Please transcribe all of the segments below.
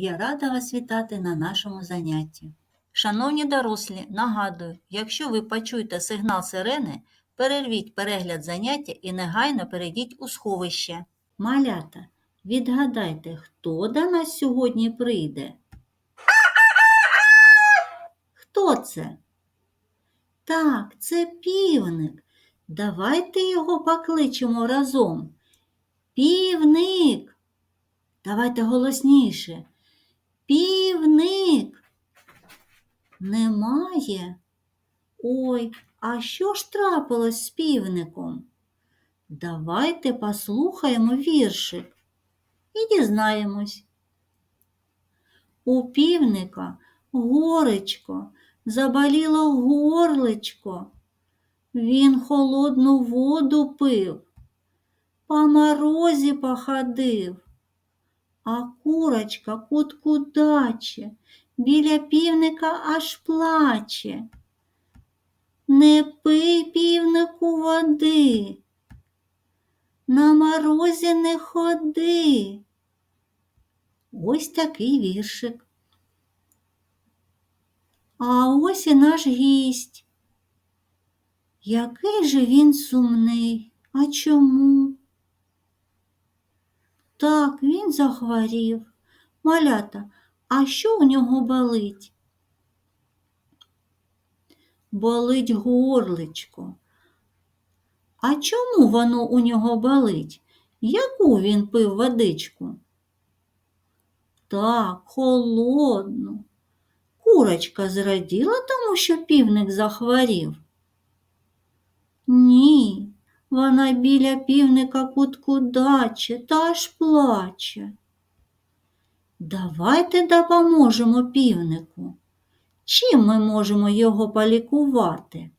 Я рада вас вітати на нашому занятті. Шановні дорослі, нагадую, якщо ви почуєте сигнал сирени, перервіть перегляд заняття і негайно перейдіть у сховище. Малята, відгадайте, хто до нас сьогодні прийде? Хто це? Так, це півник. Давайте його покличемо разом. Півник. Давайте голосніше. Півник. Немає. Ой, а що ж трапилось з півником? Давайте послухаємо віршик і дізнаємось. У півника горечко, заболіло горличко. Він холодну воду пив, по морозі походив, а курочка кутку даче, біля півника аж плаче. Не пий півнику води, на морозі не ходи. Ось такий віршик. А ось і наш гість. Який же він сумний, а чому? Так, він захворів. Малята, а що у нього болить? Болить горличко. А чому воно у нього болить? Яку він пив водичку? Так, холодну. Курочка зраділа тому, що півник захворів? Ні, вона біля півника кутку даче та аж плаче. Давайте допоможемо півнику. Чим ми можемо його полікувати?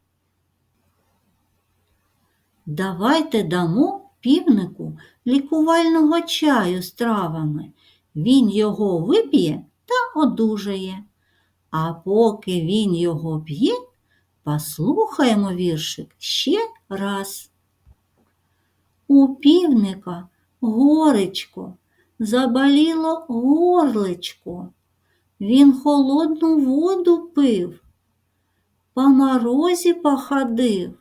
Давайте дамо півнику лікувального чаю з травами. Він його вип'є та одужає. А поки він його п'є, послухаємо віршик ще раз. У півника горечко, заболіло горличко. Він холодну воду пив, по морозі походив,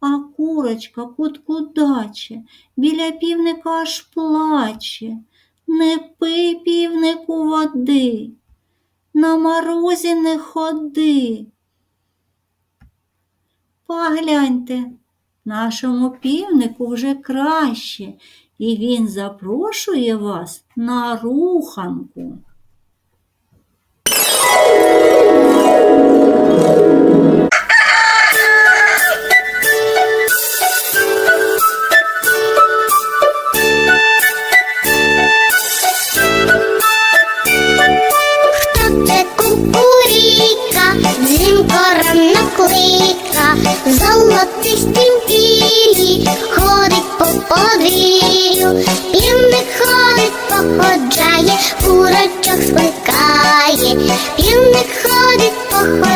а курочка кутку даче, біля півника аж плаче. Не пий півнику води, на морозі не ходи. Погляньте, нашому півнику вже краще, і він запрошує вас на руханку. Хто це тілі ходить по подвір'ю, півник ходить, походжає, курочок скликає, півник ходить, походжає,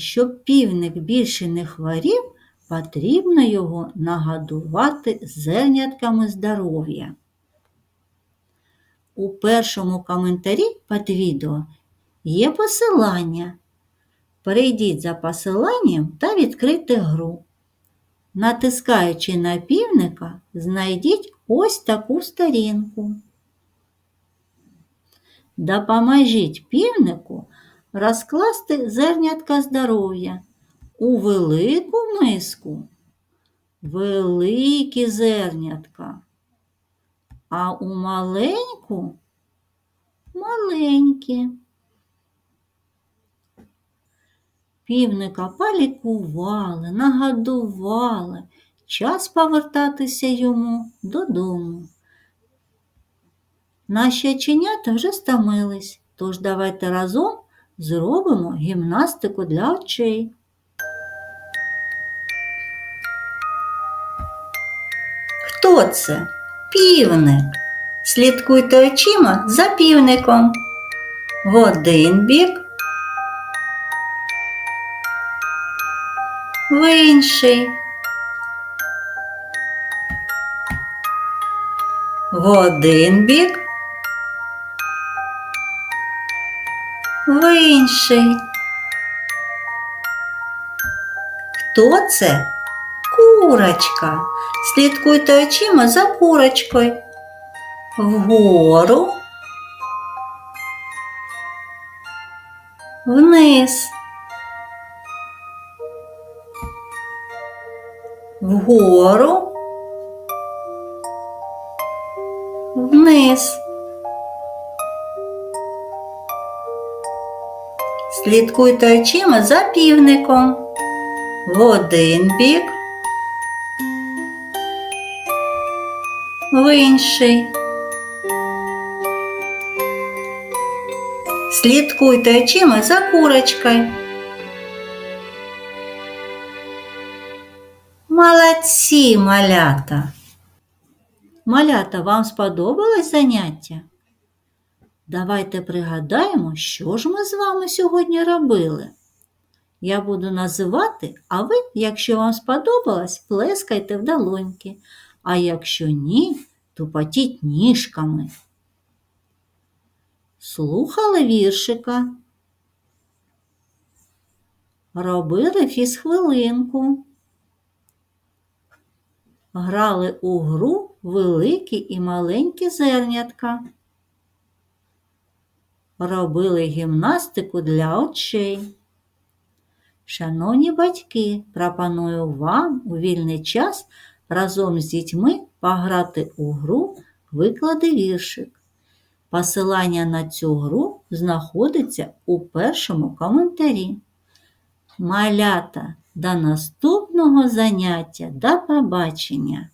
щоб півник більше не хворів, потрібно його нагодувати зернятками здоров'я. У першому коментарі під відео є посилання. Перейдіть за посиланням та відкрийте гру. Натискаючи на півника, знайдіть ось таку сторінку. Допоможіть півнику розкласти зернятка здоров'я у велику миску, великі зернятка, а у маленьку маленькі. Півника полікували, нагодували. Час повертатися йому додому. Наші оченята вже стомились, тож давайте разом зробимо гімнастику для очей. Хто це? Півник. Слідкуйте очима за півником. В один бік, в інший. В один бік, інший. Хто це? Курочка. Слідкуйте очима за курочкою. Вгору. Вниз. Вгору. Вниз. Слідкуйте очима за півником. В один бік. В інший. Слідкуйте очима за курочкою. Молодці, малята. Малята, вам сподобалось заняття? Давайте пригадаємо, що ж ми з вами сьогодні робили. Я буду називати, а ви, якщо вам сподобалось, плескайте в долоньки, а якщо ні, то потіть ніжками. Слухали віршика. Робили фізхвилинку. Грали у гру великі і маленькі зернятка. Робили гімнастику для очей. Шановні батьки, пропоную вам у вільний час разом з дітьми пограти у гру Виклади віршик. Посилання на цю гру знаходиться у першому коментарі. Малята, до наступного заняття, до побачення!